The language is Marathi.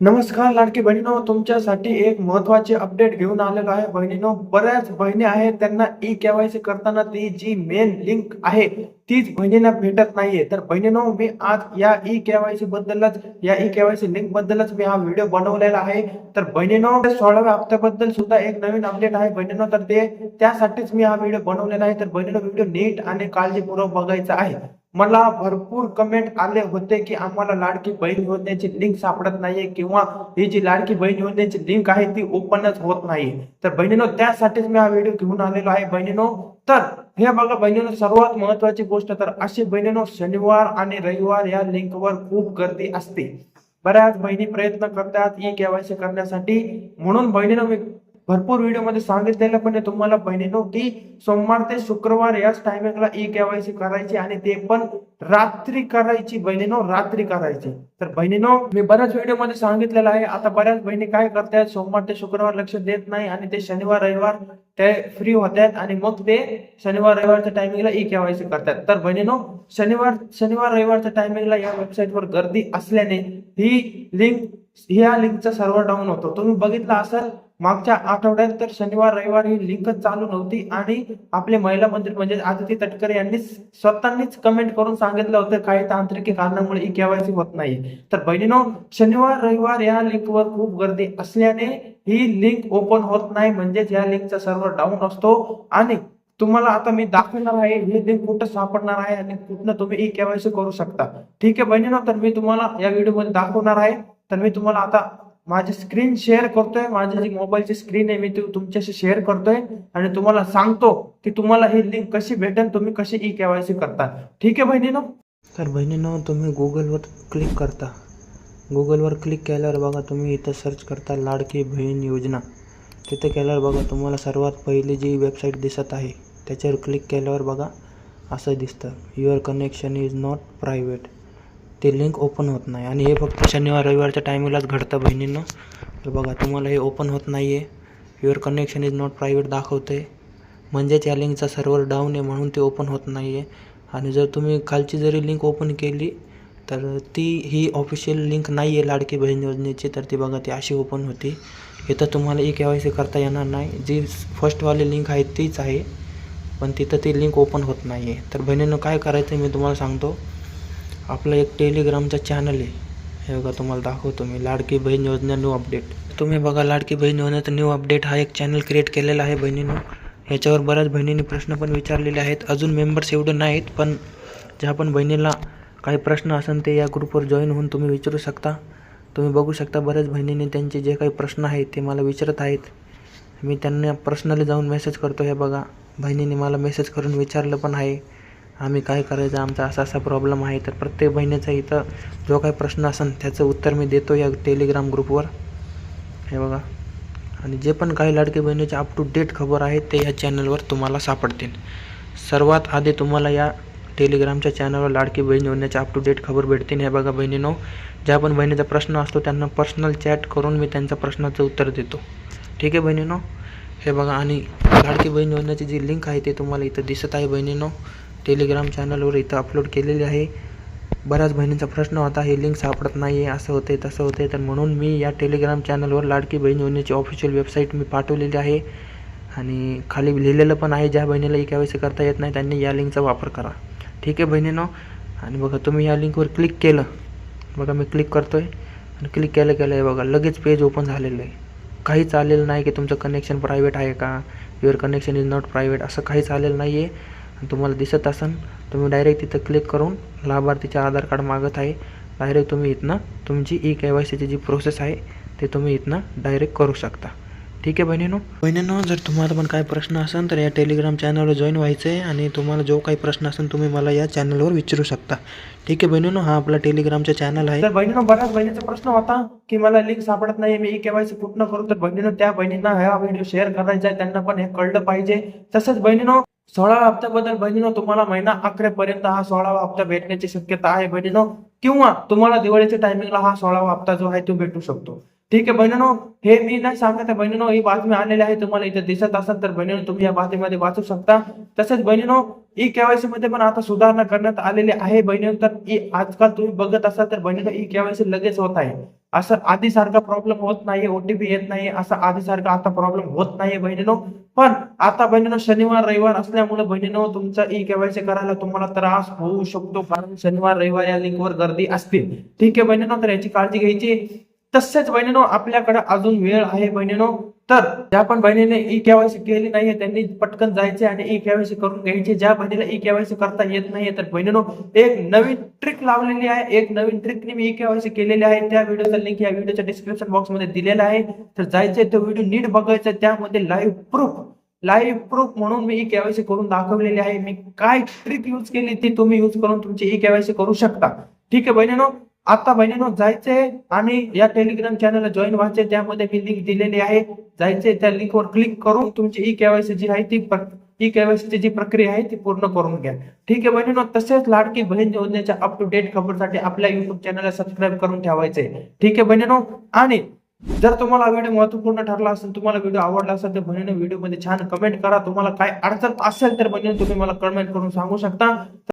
नमस्कार लाडकी बहिणीनो तुमच्यासाठी एक महत्त्वाचे अपडेट घेऊन आलेलो आहे. बहिणीनो बऱ्याच बहिणी आहेत त्यांना ई केवायसी करताना ती जी मेन लिंक आहे तीच बहिणींना भेटत नाहीये. तर बहिणीनो मी आज या ई केवायसी बद्दलच या ई केवायसी लिंक बद्दलच मी हा व्हिडिओ बनवलेला आहे. तर बहिणीनो सोळाव्या हप्त्याबद्दल सुद्धा एक नवीन अपडेट आहे. बहिणीनो तर ते त्यासाठीच मी हा व्हिडिओ बनवलेला आहे. तर बहिणीनो व्हिडिओ नीट आणि काळजीपूर्वक बघायचा आहे. मला भरपूर कमेंट आले होते की आम्हाला लाडकी बहीण योजनेची लिंक सापडत नाहीये किंवा ही जी लाडकी बहीण योजनेची लिंक आहे ती ओपनच होत नाही तर बहिणीनो त्यासाठीच मी हा व्हिडिओ घेऊन आलेलो आहे. बहिणीनो तर हे बघा बहिणीनो सर्वात महत्वाची गोष्ट तर अशी बहिणीनो शनिवार आणि रविवार या लिंकवर खूप गर्दी असते. बऱ्याच बहिणी प्रयत्न करतात ई केवायसी करण्यासाठी. म्हणून बहिणीनं मी भरपूर व्हिडिओमध्ये सांगितलेलं पण तुम्हाला बहिणीनो की सोमवार ते शुक्रवार याच टायमिंगला ई केवायसी करायची आणि ते पण रात्री करायची. बहिणीनो रात्री करायची. तर बहिणीनो मी बऱ्याच व्हिडिओमध्ये सांगितलेलं आहे. आता बऱ्याच बहिणी काय करतायत? सोमवार ते शुक्रवार लक्ष देत नाही आणि ते शनिवार रविवार ते फ्री होतात आणि मग ते शनिवार रविवारच्या टायमिंगला ई केवायसी करतात तर बहिणीनो शनिवार शनिवार रविवारच्या टायमिंगला या वेबसाईटवर गर्दी असल्याने ही लिंक ह्या लिंकचा सर्व्हर डाऊन होतो. तुम्ही बघितलं असाल मागच्या आठवड्यात तर शनिवार रविवार ही लिंकच चालू नव्हती आणि आपले महिला मंत्री म्हणजे आदिती तटकरे यांनी स्वतःनीच कमेंट करून सांगितलं होतं काही तांत्रिक कारणामुळे ई केवायसी होत नाही. तर बहिणीनो शनिवार रविवार या लिंकवर खूप गर्दी असल्याने ही लिंक ओपन होत नाही म्हणजेच या लिंकचा सर्व्हर डाऊन असतो. आणि तुम्हाला आता मी दाखवणार आहे ही लिंक कुठं सापडणार आहे आणि कुठनं तुम्ही ई केवायसी करू शकता. ठीक आहे बहिणीनो तर मी तुम्हाला या व्हिडिओमध्ये दाखवणार आहे. तर मी तुम्हाला आता माझी स्क्रीन शेअर करतोय. माझी जी मोबाईलची स्क्रीन आहे मी ती तुमच्याशी शेअर करतोय. आणि तुम्हाला सांगतो की तुम्हाला ही लिंक कशी भेटेल तुम्ही कशी ई केवायसी करता. ठीक आहे बहिणीनो? तर बहिणीनो तुम्ही गुगलवर क्लिक करता. गुगलवर क्लिक केल्यावर बघा तुम्ही इथं सर्च करता लाडकी बहीण योजना. तिथे केल्यावर बघा तुम्हाला सर्वात पहिली जी वेबसाईट दिसत आहे त्याच्यावर क्लिक केल्यावर बघा असं दिसतं. Your connection is not private ते लिंक ओपन होत नाही. आणि हे फक्त शनिवार रविवारच्या टायमिंगलाच घडतं बहिणींनो. तर बघा तुम्हाला हे ओपन होत नाही आहे your connection is not private दाखवतं आहे म्हणजेच या लिंकचा सर्व्हर डाऊन आहे म्हणून ते ओपन होत नाही आहे आणि जर तुम्ही खालची जरी लिंक ओपन केली तर ती ही ऑफिशियल लिंक नाही आहे लाडकी बहीण योजनेची तर ती बघा ती अशी ओपन होती. इथं तुम्हाला ई के वाय सी करता येणार नाही. जी फर्स्टवाली लिंक आहे तीच आहे. पण तिथं ती लिंक ओपन होत नाही आहे तर बहिणीनं काय करायचं आहे मी तुम्हाला सांगतो. आपलं एक टेलिग्रामचा चॅनल आहे. हे बघा तुम्हाला दाखवतो मी. लाडकी बहीण योजना न्यू अपडेट तुम्ही बघा लाडकी बहीण योजनेचा न्यू अपडेट हा एक चॅनल क्रिएट केलेला आहे बहिणीनं. ह्याच्यावर बऱ्याच बहिणींनी प्रश्न पण विचारलेले आहेत. अजून मेंबर्स एवढे नाहीत पण ज्या पण बहिणीला काही प्रश्न असेल ते या ग्रुपवर जॉईन होऊन तुम्ही विचारू शकता. तुम्ही बघू शकता बऱ्याच बहिणींनी त्यांचे जे काही प्रश्न आहेत ते मला विचारत आहेत. मी त्यांना पर्सनली जाऊन मेसेज करतो. हे बघा बहिणीने मला मेसेज करून विचारलं पण आहे. आम्ही काय करायचं? आमचा असा असा प्रॉब्लेम आहे. तर प्रत्येक बहिणीचा इथं जो काही प्रश्न असेल त्याचं उत्तर मी देतो या टेलिग्राम ग्रुपवर हे बघा. आणि जे पण काही लाडकी बहिणीचे अप टू डेट खबर आहेत ते या चॅनलवर तुम्हाला सापडतील. सर्वात आधी तुम्हाला या टेलिग्रामच्या चॅनलवर लाडकी बहीण योजनेच्या अप टू डेट खबर भेटतील. हे बघा बहिणीनो ज्या पण बहिणीचा प्रश्न असतो त्यांना पर्सनल चॅट करून मी त्यांच्या प्रश्नाचं उत्तर देतो. ठीक आहे बहिणीनो? हे बघा. आणि लाडकी बहीण योजनेची जी लिंक आहे ते तुम्हाला इथं दिसत आहे बहिणीनो. टेलिग्राम चॅनलवर इथं अपलोड केलेली आहे. बऱ्याच बहिणींचा प्रश्न होता हे लिंक सापडत नाही आहे असं होते तसं होते तर म्हणून मी या टेलिग्राम चॅनलवर लाडकी बहीण योजनेची ऑफिशियल वेबसाईट मी पाठवलेली आहे. आणि खाली लिहिलेलं पण आहे ज्या बहिणीला एका वेळेस करता येत नाही त्यांनी या लिंकचा वापर करा. ठीक आहे बहिणीनो? आणि बघा तुम्ही या लिंकवर क्लिक केलं. बघा मी क्लिक करतो आहे आणि क्लिक केलं केलं आहे बघा लगेच पेज ओपन झालेलं आहे. काहीच आलेलं नाही की तुमचं कनेक्शन प्रायव्हेट आहे का? Your connection is not private असं काहीच आलेलं नाही आहे तुम्हाला दिसत असेल तुम्ही डायरेक्ट तिथं क्लिक करून लाभार्थीचे आधार कार्ड मागत आहे. डायरेक्ट तुम्ही इथनं तुमची ई के वाय सीची जी प्रोसेस आहे ते तुम्ही इथनं डायरेक्ट करू शकता. ठीक आहे बहिणीनो? बहिणीनो जर तुम्हाला पण काही प्रश्न असेल तर या टेलिग्राम चॅनलवर जॉईन व्हायचं आहे आणि तुम्हाला जो काही प्रश्न असेल तुम्ही मला या चॅनलवर विचारू शकता. ठीक आहे बहिणीनो हा आपला टेलिग्रामचा चॅनल आहे. तर बहिणीनो बऱ्याच बहिणीचा प्रश्न होता की मला लिंक सापडत नाही मी ई केवायसी कुठनं करू तर बहिणीनो त्या बहिणींना हा व्हिडिओ शेअर करायचा आहे त्यांना पण हे कळलं पाहिजे. तसंच बहिणीनो सोळाव्या हप्त्याबद्दल बहिणीनो तुम्हाला महिना अखेरपर्यंत हा सोळावा हप्ता भेटण्याची शक्यता आहे बहिणीनो. किंवा तुम्हाला दिवाळीच्या टायमिंगला हा सोळावा हप्ता जो आहे तो भेटू शकतो. ठीक आहे बहिणीनो हे मी नाही सांगत आहे बहिणीनो ही बातमी आलेली आहे तुम्हाला इथे दिसत असेल तर बहिणीनो तुम्ही या बातमीमध्ये वाचू शकता. तसेच बहिणीनो ई केवायसी मध्ये पण आता सुधारणा करण्यात आलेली आहे बहिणीनो तर ई आजकाल तुम्ही बघत असाल तर बहिणीनो ई केवायसी लगेच होत आहे. असं आधी सारखा प्रॉब्लेम होत नाही ओटीपी येत नाही असं आधी सारखा आता प्रॉब्लेम होत नाहीये बहिणीनो. पण आता बहिणीनो शनिवार रविवार असल्यामुळे बहिणीनो तुमचा ई केवायसी करायला तुम्हाला त्रास होऊ शकतो कारण शनिवार रविवार या लिंकवर गर्दी असते. ठीक आहे बहिणीनो तर याची काळजी घ्यायची. तसेच बहिणीनो आपल्याकडे अजून वेळ आहे बहिणीनो. तर ज्या पण बहिणीने ई केवायसी केली नाहीये त्यांनी पटकन जायचे आणि ई केवायसी करून घ्यायची. ज्या बहिणीला ई केवायसी करता येत नाहीये तर बहिणीनो एक नवीन ट्रिक लावलेली आहे. एक नवीन ट्रिकने मी ई केवायसी केलेली आहे. त्या व्हिडिओचा लिंक या व्हिडिओच्या डिस्क्रिप्शन बॉक्समध्ये दिलेला आहे. तर जायचे तो व्हिडिओ नीट बघायचा. त्यामध्ये लाईव्ह प्रूफ लाईव्ह प्रूफ म्हणून मी ई केवायसी करून दाखवलेली आहे. मी काय ट्रिक यूज केली ती तुम्ही यूज करून तुमची ई केवायसी करू शकता. ठीक आहे बहिणीनो आता बहिणीनो जायचंय आणि या टेलिग्राम चॅनलला जॉईन व्हायचे. त्यामध्ये मी लिंक दिलेली आहे. जायचंय त्या लिंकवर क्लिक करून तुमची ई केवायसी जी आहे ती ई केवायसीची जी प्रक्रिया आहे ती पूर्ण करून घ्या. ठीक आहे बहिणीनो तसेच लाडकी बहीण योजनेच्या अप टू डेट खबरसाठी आपल्या युट्यूब चॅनलला सबस्क्राईब करून ठेवायचंय ठीक आहे बहिणीनो आणि जर तुम्हाला व्हिडिओ महत्त्वपूर्ण ठरला असेल तुम्हाला व्हिडिओ आवडला असेल तर बहिणीने व्हिडिओमध्ये छान कमेंट करा. तुम्हाला काय अडचण असेल तर बहिणीने तुम्ही मला कमेंट करून सांगू शकता.